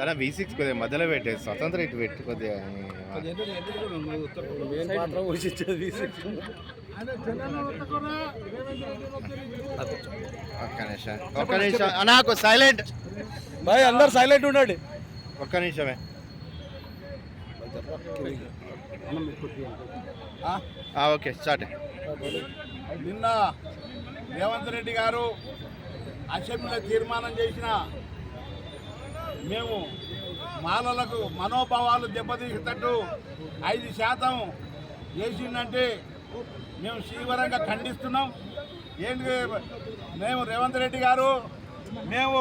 అలా V six కొద్దిగా మధ్యలో పెట్టే స్వతంత్ర ఇటు పెట్టి కొద్దిగా ఒక్క నిమిషం. ఒక్క నిమిషం. నాకు సైలెంట్ బాయ్ అందరు సైలెంట్ ఉండండి. ఒక్క నిమిషమే. ఆ, ఓకే స్టార్ట్. నిన్న రేవంత్ రెడ్డి గారు అసెంబ్లీలో తీర్మానం చేసిన మేము మాలలకు మనోభావాలు దెబ్బతీసేటట్టు ఐదు శాతం చేసిందంటే మేము తీవ్రంగా ఖండిస్తున్నాం. ఏంటి మేము రేవంత్ రెడ్డి గారు మేము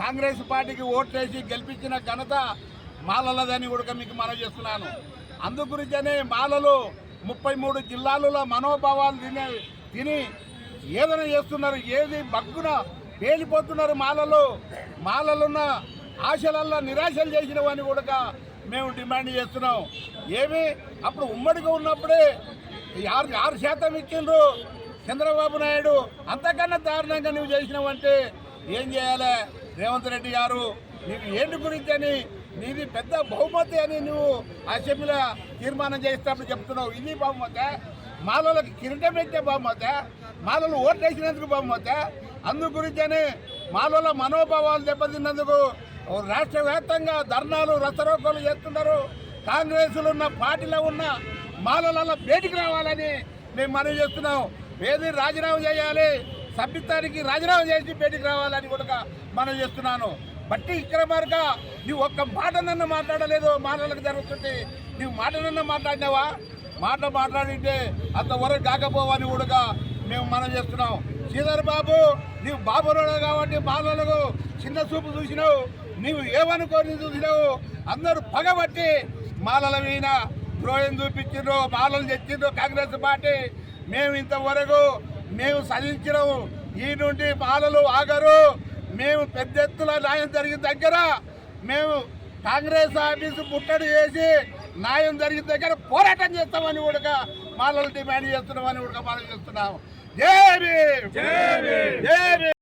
కాంగ్రెస్ పార్టీకి ఓట్లేసి గెలిపించిన ఘనత మాలలదని కూడా మీకు మనం చేస్తున్నాను. అందుగురించనే మాలలు ముప్పై మూడు జిల్లాలలో మనోభావాలు తినే తిని ఏదైనా చేస్తున్నారు ఏది బగ్గున పేలిపోతున్నారు మాలలు. మాలలున్న ఆశలల్లో నిరాశలు చేసిన వాడిని కూడా మేము డిమాండ్ చేస్తున్నాం. ఏమి? అప్పుడు ఉమ్మడిగా ఉన్నప్పుడే ఆరు ఆరు శాతం ఇచ్చిండ్రు చంద్రబాబు నాయుడు. అంతకన్నా దారుణంగా నువ్వు చేసినావంటే ఏం చేయాలి? రేవంత్ రెడ్డి గారు నీకు ఏంటి గురించి అని నీది పెద్ద బహుమతి అని నువ్వు అసెంబ్లీలో తీర్మానం చేసేటప్పుడు చెప్తున్నావు. ఇది బహుమతి? మాలలకు కిరీటం పెట్టే బహుమతి? మాలలు ఓట్లు వేసినందుకు బహుమతి? అందు గురించని మాలలో మనోభావాలు దెబ్బతిన్నందుకు రాష్ట్ర వ్యాప్తంగా ధర్నాలు రసరోకాలు చేస్తున్నారు. కాంగ్రెసులు ఉన్న పార్టీలో ఉన్న మాలలలో బయటికి రావాలని మేము మనవి చేస్తున్నాం. ఏది రాజీనామా చేయాలి సభ్యత్వానికి రాజీనామా చేసి బయటికి రావాలని కూడా మనం చేస్తున్నాను. బట్టి విక్రమార్క నువ్వు ఒక్క మాట నన్ను మాట్లాడలేదు మాటలకు జరుగుతుంది. నువ్వు మాట నన్ను మాట్లాడినావా? మాట మాట్లాడింటే అంతవరకు కాకపోవని కూడా మేము మనం చేస్తున్నాం. శ్రీధర్ బాబు నీవు బాబురాడు కాబట్టి బాలలకు చిన్న చూపు చూసినావు. నీవు ఏమనుకోని చూసినావు. అందరూ పగబట్టి మాలల మీద ద్రోహం చూపించిండ్రు మాలలు తెచ్చిండ్రు కాంగ్రెస్ పార్టీ. మేము ఇంతవరకు మేము సహించినాము. ఈ నుండి మాలలు ఆగరు. మేము పెద్ద ఎత్తున న్యాయం జరిగిన దగ్గర మేము కాంగ్రెస్ ఆఫీసు ముట్టడి చేసి న్యాయం జరిగిన దగ్గర పోరాటం చేస్తామని కూడా మాలలు డిమాండ్ చేస్తున్నామని కూడా మనం చేస్తున్నాం జై భీమ్! జై భీమ్!